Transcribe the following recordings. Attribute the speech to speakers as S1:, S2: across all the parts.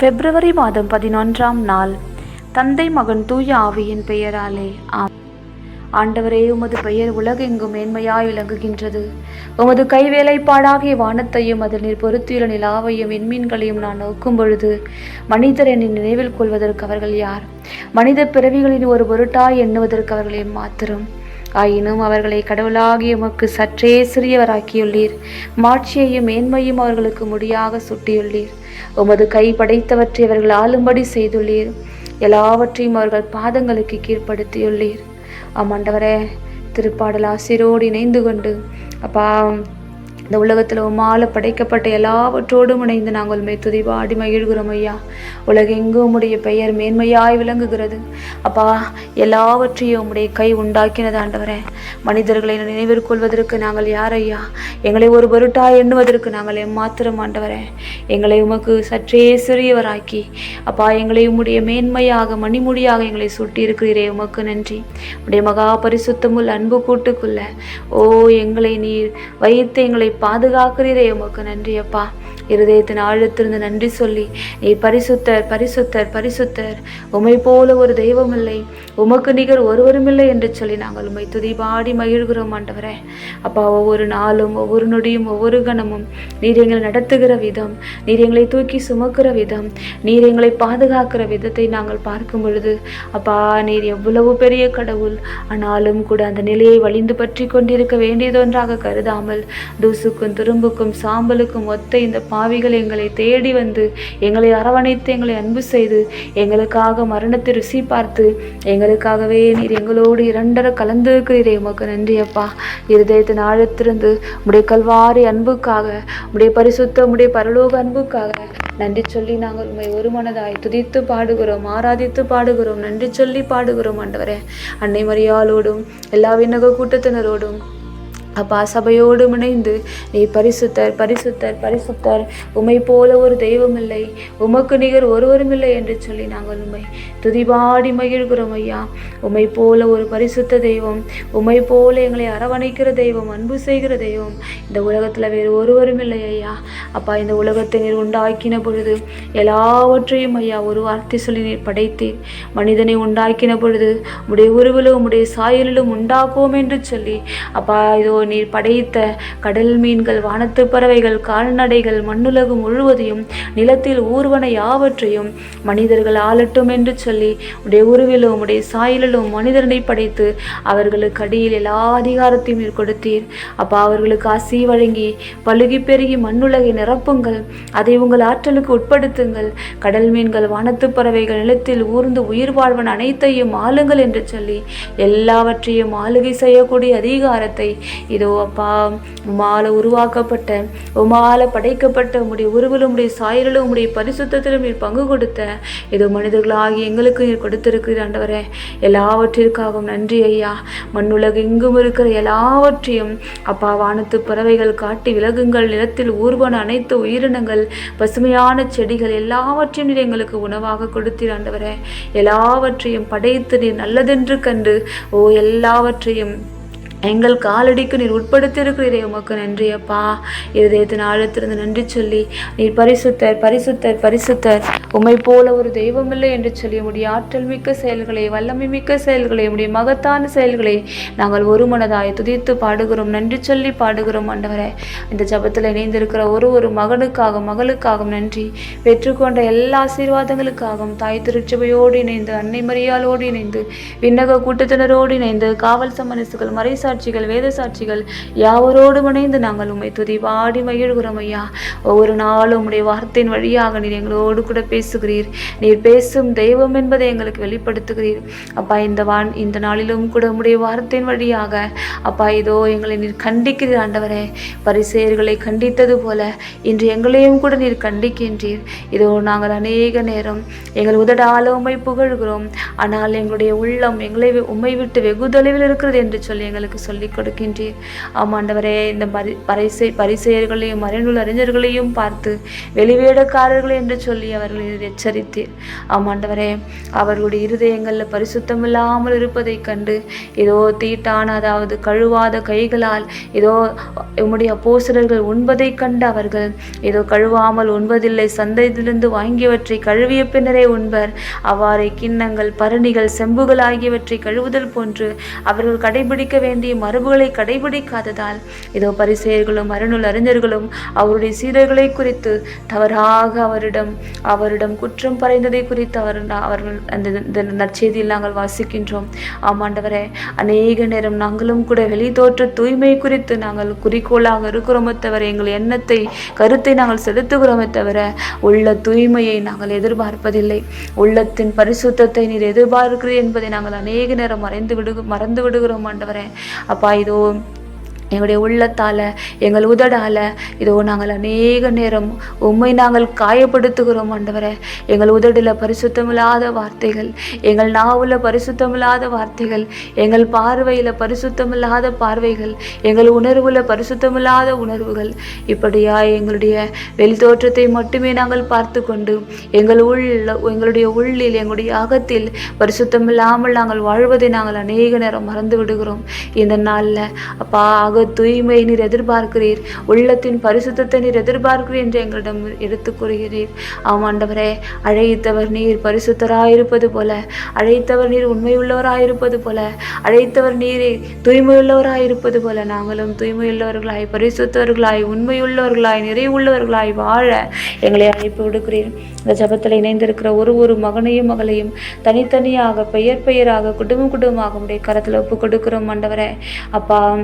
S1: பிப்ரவரி மாதம் பதினொன்றாம் நாள். தந்தை மகன் தூய ஆவியின் பெயராலே ஆம். ஆண்டவரே உமது பெயர் உலகெங்கும் மேன்மையாய் விளங்குகின்றது. உமது கைவேலைப்பாடாகிய வானத்தையும் அதில் நீர் பொருத்தியுள்ள நிலாவையும் விண்மீன்களையும் நான் நோக்கும் பொழுது மனிதர் என்னை நினைவில் கொள்வதற்கு அவர்கள் யார்? மனித பிறவிகளின் ஒரு பொருட்டாய் எண்ணுவதற்கு அவர்களையும் மாத்திரம். ஆயினும் அவர்களை கடவுளாகிய உமக்கு சற்றே சிறியவராக்கியுள்ளீர். மாட்சியையும் மேன்மையும் அவர்களுக்கு முடியாக சுட்டியுள்ளீர். உமது கை படைத்தவற்றை அவர்கள் ஆளும்படி செய்துள்ளீர். எல்லாவற்றையும் அவர்கள் பாதங்களுக்கு கீழ்ப்படுத்தியுள்ளீர். ஆமாண்டவரே திருப்பாடல் ஆசிரோடு இணைந்து கொண்டு அப்பா இந்த உலகத்தில் உமால படைக்கப்பட்ட எல்லாவற்றோடும் இணைந்து நாங்கள் உண்மை துதிவாடி மகிழ்கிறோம் ஐயா. உலகெங்கும் உம்முடைய பெயர் மேன்மையாய் விளங்குகிறது. அப்பா எல்லாவற்றையும் உம்முடைய கை உண்டாக்கினது ஆண்டவரே. மனிதர்களை நினைவிற்கொள்வதற்கு நாங்கள் யார் ஐயா? எங்களை ஒரு பொருட்டாய் எண்ணுவதற்கு நாங்கள் எம்மாத்திரம் ஆண்டவரே. எங்களை உமக்கு சற்றே சிறியவராக்கி அப்பா எங்களை உம்முடைய மேன்மையாக மணிமுடியாக எங்களை சுட்டி இருக்கிறீரே உமக்கு நன்றி. உடைய மகா பரிசுத்தமுள் அன்பு கூட்டுக்குள்ள ஓ எங்களை நீர் வைத்து எங்களை பாதுகாக்கிறீரே உமக்கு நன்றி அப்பா இருதயத்தின் ஆழத்திலிருந்து நன்றி சொல்லி நீ பரிசுத்தர் பரிசுத்தர் பரிசுத்தர் உமை போல ஒரு தெய்வம் இல்லை உமக்கு நிகர் ஒருவரும் இல்லை என்று சொல்லி நாங்கள் உமை துதிபாடி மகிழ்கிறோம் ஆண்டவரே. அப்பா ஒவ்வொரு நாளும் ஒவ்வொரு நொடியும் ஒவ்வொரு கணமும் நீர் எங்களை நடத்துகிற விதம் நீர் எங்களை தூக்கி சுமக்கிற விதம் நீர் எங்களை பாதுகாக்கிற விதத்தை நாங்கள் பார்க்கும் பொழுது அப்பா நீர் எவ்வளவு பெரிய கடவுள். ஆனாலும் கூட அந்த நிலையை வலிந்து பற்றி கொண்டிருக்க வேண்டியதொன்றாக கருதாமல் தூசுக்கும் துரும்புக்கும் சாம்பலுக்கும் ஒத்த இந்த பாவிகள் எங்களை தேடி வந்து எங்களை அரவணைத்து எங்களை அன்பு செய்து எங்களுக்காக மரணத்தை ருசி பார்த்து எங்களுக்காகவே நீர் எங்களோடு இரண்டர கலந்திருக்கிறீரே. உமக்கு நன்றி அப்பா. இருதயத்தின் ஆழத்திலிருந்து உடைய கல்வாரி அன்புக்காக உடைய பரிசுத்த உடைய பரலோக அன்புக்காக நன்றி சொல்லி நாங்கள் உண்மை ஒரு மனதாய் துதித்து பாடுகிறோம் ஆராதித்து பாடுகிறோம் நன்றி சொல்லி பாடுகிறோம் ஆண்டவரே. அன்னை மரியாளோடும் எல்லா விண்ணக கூட்டத்தினரோடும் அப்பா சபையோடு இணைந்து நீ பரிசுத்தர் பரிசுத்தர் பரிசுத்தர் உமை போல ஒரு தெய்வம் இல்லை உமக்கு நிகர் ஒருவரும் இல்லை என்று சொல்லி நாங்கள் உண்மை துதிபாடி மகிழ்கிறோம் ஐயா. உமை போல ஒரு பரிசுத்த தெய்வம் உமை போல எங்களை அரவணைக்கிற தெய்வம் அன்பு செய்கிற தெய்வம் இந்த உலகத்தில் வேறு ஒருவரும் இல்லை ஐயா. அப்பா இந்த உலகத்தை நீர் உண்டாக்கின பொழுது எல்லாவற்றையும் ஐயா ஒரு வார்த்தை சொல்லி நீர் படைத்தீர். மனிதனை உண்டாக்கின பொழுது உடைய உருவிலும் உடைய சாயலிலும் உண்டாக்குவோம் என்று சொல்லி அப்பா இதோ நீர் படைத்த கடல் மீன்கள் வானத்து பறவைகள் கால்நடைகள் மண்ணுலகு முழுவதையும் நிலத்தில் ஊர்வன யாவற்றையும் மனிதர்கள் ஆளட்டும் என்று சொல்லி உடைய உருவிலும் உடைய சாயலிலும் மனிதனை படைத்து அவர்களுக்கு அடியில் எல்லா அதிகாரத்தையும் நீர் கொடுத்தீர். அப்பா அவர்களுக்கு ஆசி வழங்கி பழுகி பெருகி மண்ணுலகை நிரப்புங்கள். அதை உங்கள் ஆற்றலுக்கு உட்படுத்துங்கள். கடல் மீன்கள் வானத்து பறவைகள் நிலத்தில் ஊர்ந்து உயிர் வாழ்வன் அனைத்தையும் ஆளுங்கள் என்று சொல்லி எல்லாவற்றையும் ஆளுகை செய்யக்கூடிய அதிகாரத்தை இதோ அப்பா உமால உருவாக்கப்பட்ட உமால படைக்கப்பட்ட உம்முடைய உருவிலும் உடைய சாயலிலும் உம்முடைய பரிசுத்தத்திலும் நீர் பங்கு கொடுத்த இதோ மனிதர்களாகி எங்களுக்கு நீர் கொடுத்திருக்கிற ஆண்டவரே. எல்லாவற்றிற்காகவும் நன்றி ஐயா. மண்ணுலகு எங்கும் இருக்கிற எல்லாவற்றையும் அப்பா வானத்து பறவைகள் காட்டி விலகுங்கள். நிலத்தில் ஊர்வன அனைத்து உயிரினங்கள் பசுமையான செடிகள் எல்லாவற்றையும் நீர் எங்களுக்கு உணவாக கொடுத்தீர் ஆண்டவரே. எல்லாவற்றையும் படைத்து நீர் நல்லதென்று கண்டு ஓ எல்லாவற்றையும் எங்கள் காலடிக்கு நீர் உட்படுத்தியிருக்கிறீரே உமக்கு நன்றியப்பா இருதயத்தின் ஆழத்திலிருந்து நன்றி சொல்லி நீர் பரிசுத்தர் பரிசுத்தர் பரிசுத்தர். உமை போல ஒரு தெய்வமில்லை என்று சொல்லி உடைய ஆற்றல் மிக்க செயல்களை வல்லமை மிக்க செயல்களை உடைய மகத்தான செயல்களை நாங்கள் ஒரு மனதாய் துதித்து பாடுகிறோம் நன்றி சொல்லி பாடுகிறோம் ஆண்டவரே. இந்த ஜபத்தில் இணைந்திருக்கிற ஒரு ஒரு மகனுக்காக மகளுக்காகவும் நன்றி. பெற்றுக்கொண்ட எல்லா ஆசீர்வாதங்களுக்காகவும் தாய் திருச்சபையோடு இணைந்து அன்னை மரியாளோடு இணைந்து விண்ணக கூட்டத்தினரோடு இணைந்து காவல் சமரசுகள் மறைசார் சாட்சிகள் வேத சாட்சிகள் யாவரோடும் இணைந்து நாங்கள் உண்மை துதி பாடி மகிழ்கிறோம் ஐயா. ஒவ்வொரு நாளும் உம்முடைய வார்த்தையின் வழியாக நீர் எங்களோடு கூட பேசுகிறீர். நீர் பேசும் தெய்வம் என்பதை எங்களுக்கு வெளிப்படுத்துகிறீர். அப்பா இந்த வான் இந்த நாளிலும் கூட உம்முடைய வார்த்தையின் வழியாக அப்பா இதோ எங்களை நீர் கண்டிக்கிறீர் ஆண்டவரே. பரிசெயர்களை கண்டித்தது போல இன்று எங்களையும் கூட நீர் கண்டிக்கின்றீர். இதோ நாங்கள் அநேக நேரம் எங்கள் உதடால உண்மை புகழ்கிறோம். ஆனால் எங்களுடைய உள்ளம் எங்களை உம்மை விட்டு வெகு தொலைவில் இருக்கிறது என்று சொல்லி எங்களுக்கு சொல்லிக் கொடுக்கின்றீர். ஆமாண்டவரே இந்த பரி பரிசை பரிசெயர்களையும் மறைநூல் அறிஞர்களையும் பார்த்து வெளிவேடக்காரர்கள் என்று சொல்லி அவர்களை எச்சரித்தீர். ஆமாண்டவரே அவர்களுடைய இருதயங்களில் பரிசுத்தம் இல்லாமல் இருப்பதைக் கண்டு ஏதோ தீட்டான அதாவது கழுவாத கைகளால் ஏதோ உம்முடைய அப்போஸ்தலர்கள் உண்பதைக் கண்டு அவர்கள் ஏதோ கழுவாமல் உண்பதில்லை சந்தையிலிருந்து வாங்கியவற்றை கழுவிய பின்னரே உண்பர். அவ்வாறே கிண்ணங்கள் பரணிகள் செம்புகள் ஆகியவற்றை கழுவுதல் போன்று அவர்கள் கடைபிடிக்க வேண்டிய மரபுகளை கடைபிடிக்காததால். இதோ பரிசெயர்களும் அருணுள் அறிஞர்களும் அவருடைய சீடர்களை குறித்து தவறாக அவரிடம் அவரிடம் குற்றம் பறைந்ததை குறித்து அவர் அவர்கள் அந்த இந்த நற்செய்தியில் நாங்கள் வாசிக்கின்றோம். ஆமாண்டவரே அநேக நேரம் நாங்களும் கூட வெளி தோற்ற தூய்மை குறித்து நாங்கள் குறிக்கோளாக இருக்கிறோமே தவிர எங்கள் எண்ணத்தை கருத்தை நாங்கள் செலுத்துகிறோமே தவிர உள்ள தூய்மையை நாங்கள் எதிர்பார்ப்பதில்லை. உள்ளத்தின் பரிசுத்தத்தை நீர் எதிர்பார்க்கிறீர் என்பதை நாங்கள் அநேக நேரம் மறைந்து விடு மறந்து விடுகிறோம் ஆண்டவரே. அப்பா இதோ எங்களுடைய உள்ளத்தால் எங்கள் உதடால் இதோ நாங்கள் அநேக நேரம் உண்மை நாங்கள் காயப்படுத்துகிறோம் ஆண்டவரை. எங்கள் உதடில் பரிசுத்தமில்லாத வார்த்தைகள் எங்கள் நாவில் பரிசுத்தமில்லாத வார்த்தைகள் எங்கள் பார்வையில் பரிசுத்தமில்லாத பார்வைகள் எங்கள் உணர்வில் பரிசுத்தமில்லாத உணர்வுகள். இப்படியா எங்களுடைய வெளி தோற்றத்தை மட்டுமே நாங்கள் பார்த்து கொண்டு எங்கள் உள்ள எங்களுடைய உள்ளில் எங்களுடைய அகத்தில் பரிசுத்தமில்லாமல் நாங்கள் வாழ்வதை நாங்கள் அநேக நேரம் மறந்து விடுகிறோம். இந்த நாளில் அப்பா அக தூய்மை நீர் எதிர்பார்க்கிறீர் உள்ளத்தின் பரிசுத்தத்தை நீர் எதிர்பார்க்கிறீர் என்று எங்களிடம் எடுத்துக் கூறுகிறீர். ஆமாண்டவரே அழைத்தவர் நீர் பரிசுத்தராயிருப்பது போல அழைத்தவர் நீர் உண்மையுள்ளவராயிருப்பது போல அழைத்தவர் நீரை தூய்மையுள்ளவராயிருப்பது போல நாங்களும் தூய்மையுள்ளவர்களாய் பரிசுத்தவர்களாய் உண்மையுள்ளவர்களாய் நிறைவுள்ளவர்களாய் வாழ எங்களை அழைப்பு விடுக்கிறீர். இந்த ஜபத்தில் இணைந்திருக்கிற ஒரு ஒரு மகனையும் மகளையும் தனித்தனியாக பெயர் பெயராக குடும்பம் குடும்பமாக உடைய கரத்தில் ஒப்பு கொடுக்கிறோம் ஆண்டவரே. அப்பா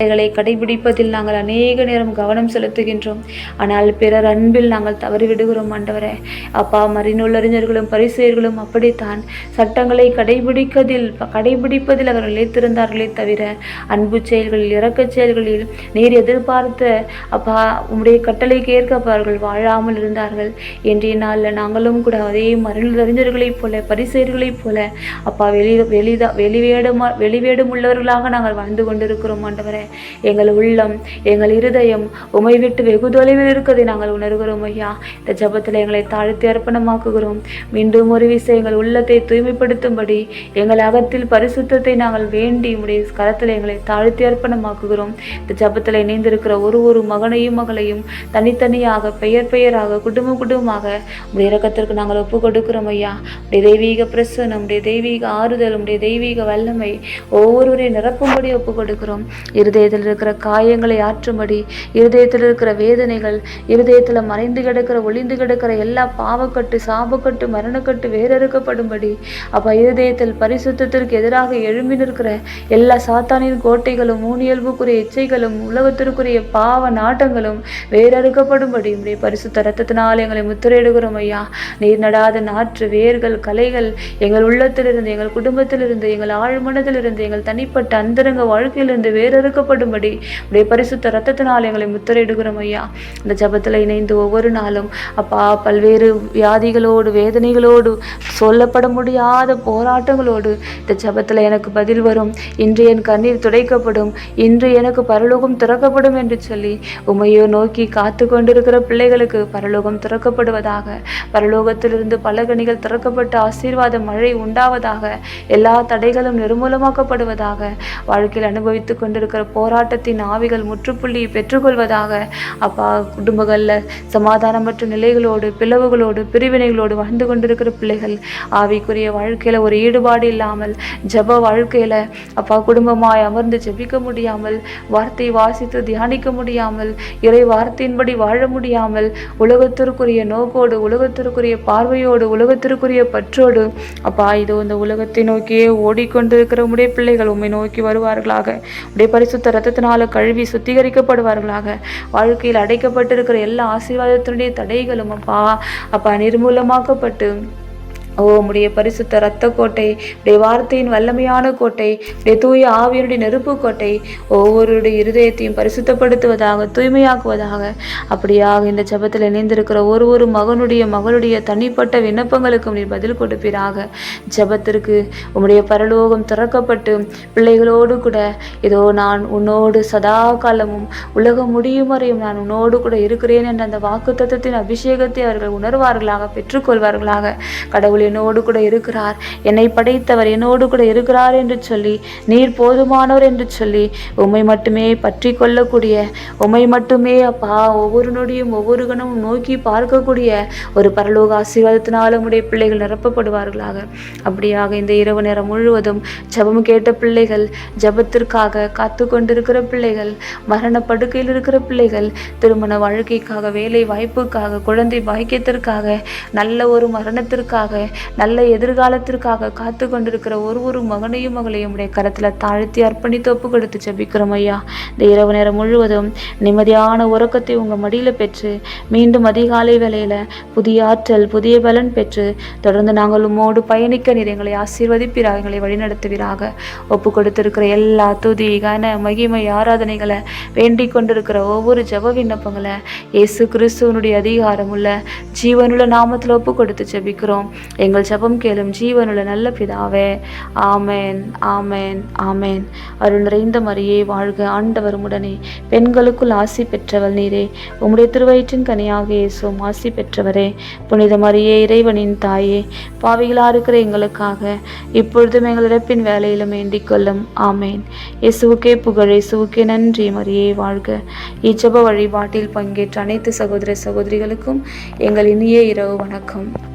S1: இவைகளை கடைபிடிப்பதில் நாங்கள் அநேக நேரம் கவனம் செலுத்துகின்றோம். ஆனால் பிறர் அன்பில் நாங்கள் தவறிவிடுகிறோம் ஆண்டவரே. அப்பா மறிநூலறிஞர்களும் பரிசெயர்களும் அப்படித்தான் சட்டங்களை கடைபிடிக்கதில் கடைபிடிப்பதில் அவர்கள் நிலைத்திருந்தார்களே தவிர அன்பு செயல்களில் இறக்கச் செயல்களில் நீர் எதிர்பார்த்த அப்பா உம்முடைய கட்டளைக்கு ஏற்க அவர்கள் வாழாமல் இருந்தார்கள். இன்றைய நாளில் நாங்களும் கூட அதே மறிநூலறிஞர்களைப் போல பரிசெயர்களைப் போல அப்பா வெளி வெளிதா வெளிவேடமா வெளிவேடும் உள்ளவர்களாக நாங்கள் வாழ்ந்து கொண்டிருக்கிறோம் ஆண்டவரே. எங்கள் உள்ளம் எங்கள் இருதயம் உமை விட்டு வெகு தொலைவில் இருக்கதை நாங்கள் உணர்கிறோம் ஐயா. இந்த ஜபத்தில் எங்களை தாழ்த்தி அர்ப்பணமாக்குகிறோம். மீண்டும் ஒரு விசை எங்கள் உள்ளத்தை தூய்மைப்படுத்தும்படி எங்கள் அகத்தில் பரிசுத்தத்தை நாங்கள் வேண்டி உடைய கரத்தில் எங்களை தாழ்த்தி அர்ப்பணமாக்குகிறோம். இந்த ஜபத்தில் இணைந்திருக்கிற ஒரு ஒரு மகனையும் மகளையும் தனித்தனியாக பெயர் பெயராக குடும்பம் குடும்பமாக உடைய இறக்கத்திற்கு நாங்கள் ஒப்பு கொடுக்கிறோம் ஐயா. உடைய தெய்வீக பிரசனம் உடைய தெய்வீக ஆறுதல் உடைய தெய்வீக வல்லமை ஒவ்வொருவரையும் நிரப்பும்படி ஒப்பு கொடுக்கிறோம் இருதய இருதயத்தில் இருக்கிற காயங்களை ஆற்றும்படி இருதயத்தில் இருக்கிற வேதனைகள் இருதயத்தில் மறைந்து கிடக்கிற ஒளிந்து கிடக்கிற எல்லா பாவக்கட்டு சாபக்கட்டு மரணக்கட்டு வேறறுக்கப்படும்படி அப்போ இருதயத்தில் பரிசுத்திற்கு எதிராக எழும்பி நிற்கிற எல்லா சாத்தானின் கோட்டைகளும் ஊனியல்புக்குரிய இச்சைகளும் உலகத்திற்குரிய பாவ நாட்டங்களும் வேறறுக்கப்படும்படி இப்படி பரிசுத்த ரத்தத்தினால் எங்களை முத்திரையிடுகிறோம் ஐயா. நீர் நடாத நாற்று வேர்கள் கலைகள் எங்கள் உள்ளத்திலிருந்து எங்கள் குடும்பத்திலிருந்து எங்கள் ஆழ்மனத்திலிருந்து எங்கள் தனிப்பட்ட அந்தரங்க வாழ்க்கையிலிருந்து வேறறுக்கப்படும்படி உடைய பரிசுத்த ரத்தத்தினால் எங்களை முத்திரையிடுகிறோம் ஐயா. இந்த ஜபத்தில் இணைந்து ஒவ்வொரு நாளும் அப்பா பல்வேறு வியாதிகளோடு வேதனைகளோடு சொல்லப்பட முடியாத போராட்டங்களோடு இந்த ஜபத்தில் எனக்கு பதில் வரும். இன்று என் கண்ணீர் துடைக்கப்படும். இன்று எனக்கு பரலோகம் திறக்கப்படும் என்று சொல்லி உமையோ நோக்கி காத்து கொண்டிருக்கிற பிள்ளைகளுக்கு பரலோகம் திறக்கப்படுவதாக பரலோகத்திலிருந்து பல கனிகள் திறக்கப்பட்டு ஆசீர்வாத மழை உண்டாவதாக எல்லா தடைகளும் நிர்மூலமாக்கப்படுவதாக வாழ்க்கையில் அனுபவித்துக் கொண்டிருக்கிற போராட்டத்தின் ஆவிகள் முற்றுப்புள்ளி பெற்றுக்கொள்வதாக அப்பா குடும்பங்களில் சமாதானமற்ற நிலைகளோடு பிளவுகளோடு பிரிவினைகளோடு வாழ்ந்து கொண்டிருக்கிற பிள்ளைகள் ஆவிக்குரிய வாழ்க்கையில் ஒரு ஈடுபாடு இல்லாமல் ஜப வாழ்க்கையில் அப்பா குடும்பமாய் அமர்ந்து ஜெபிக்க முடியாமல் வார்த்தை வாசித்து தியானிக்க முடியாமல் இறை வார்த்தையின்படி வாழ முடியாமல் உலகத்திற்குரிய நோக்கோடு உலகத்திற்குரிய பார்வையோடு உலகத்திற்குரிய பற்றோடு அப்பா இதோ இந்த உலகத்தை நோக்கியே ஓடிக்கொண்டிருக்கிற உடைய பிள்ளைகள் உண்மை நோக்கி வருவார்களாக. உடைய பரிசுத்த ரத்தத்தினால கழுவி சுத்திகரிக்கப்படுவார்களாக. வாழ்க்கையில் அடைக்கப்பட்டிருக்கிற எல்லா ஆசீர்வாதத்தினுடைய தடைகளும் அப்பா அப்பா நிர்மூலமாக்கப்பட்டு ஓ உம்முடைய பரிசுத்த இரத்த கோட்டை உடைய வார்த்தையின் வல்லமையான கோட்டை உடைய தூய ஆவியனுடைய நெருப்பு கோட்டை ஒவ்வொருடைய இருதயத்தையும் பரிசுத்தப்படுத்துவதாக தூய்மையாக்குவதாக. அப்படியாக இந்த ஜெபத்தில் இணைந்திருக்கிற ஒரு ஒரு மகனுடைய மகளுடைய தனிப்பட்ட விண்ணப்பங்களுக்கும் நீர் பதில் கொடுப்பீராக. ஜெபத்திற்கு உம்முடைய பரலோகம் திறக்கப்பட்டு பிள்ளைகளோடு கூட இதோ நான் உன்னோடு சதா காலமும் உலகம் முடியும் வரையும் நான் உன்னோடு கூட இருக்கிறேன் என்ற அந்த வாக்குத்தத்தத்தின் அபிஷேகத்தை அவர்கள் உணர்வார்களாக பெற்றுக்கொள்வார்களாக. கடவுள் என்னோடு கூட இருக்கிறார். என்னை படைத்தவர் என்னோடு கூட இருக்கிறார் என்று சொல்லி நீர் போதுமானவர் என்று சொல்லி உம்மை மட்டுமே பற்றி கொள்ளக்கூடிய உம்மை மட்டுமே அப்பா ஒவ்வொரு நொடியும் ஒவ்வொரு கணமும் நோக்கி பார்க்கக்கூடிய ஒரு பரலோக ஆசீர்வாதத்தினால் உடைய பிள்ளைகள் நிரப்பப்படுவார்களாக. அப்படியாக இந்த இரவு நேரம் முழுவதும் ஜெபம் கேட்ட பிள்ளைகள் ஜெபத்திற்காக காத்து கொண்டிருக்கிற பிள்ளைகள் மரண படுக்கையில் இருக்கிற பிள்ளைகள் திருமண வாழ்க்கைக்காக வேலை வாய்ப்புக்காக குழந்தை பாக்கியத்திற்காக நல்ல ஒரு மரணத்திற்காக நல்ல எதிர்காலத்திற்காக காத்து கொண்டிருக்கிற ஒரு ஒரு மகனையும் மகளையும் உடைய கரத்தில் தாழ்த்தி அர்ப்பணித்து ஒப்பு கொடுத்து ஜெபிக்கிறோம் ஐயா. இந்த இரவு நேரம் முழுவதும் நிம்மதியான உறக்கத்தை உங்கள் மடியில் பெற்று மீண்டும் அதிகாலை வேலையில் புதிய ஆற்றல் புதிய பலன் பெற்று தொடர்ந்து நாங்கள் உம்மோடு பயணிக்க நீர் எங்களை ஆசீர்வதிப்பீராக எங்களை வழிநடத்துவீராக. ஒப்பு கொடுத்திருக்கிற எல்லா துதி கன மகிமை ஆராதனைகளை வேண்டிக் கொண்டிருக்கிற ஒவ்வொரு ஜப விண்ணப்பங்களை இயேசு கிறிஸ்துவனுடைய அதிகாரமுள்ள ஜீவனுள்ள நாமத்தில் ஒப்பு கொடுத்து ஜெபிக்கிறோம். எங்கள் ஜெபம் கேளும் ஜீவனுள்ள நல்ல பிதாவே. ஆமேன் ஆமேன் ஆமேன். அருள் நிறைந்த மரியே வாழ்க ஆண்டவர் உடனே பெண்களுக்குள் ஆசி பெற்றவள் நீரே. உம்முடைய திருவயிற்றின் கனியாக இயேசும் ஆசி பெற்றவரே. புனித மரியே இறைவனின் தாயே பாவிகளாக இருக்கிற எங்களுக்காக இப்பொழுதும் எங்கள் இறப்பின் வேலையிலும் ஏண்டிக் கொள்ளும். ஆமேன். இயேசுவுக்கே புகழ் இயேசுவுக்கே நன்றி மரியே வாழ்க. இச்சப வழிபாட்டில் பங்கேற்ற அனைத்து சகோதர சகோதரிகளுக்கும் எங்கள் இனிய இரவு வணக்கம்.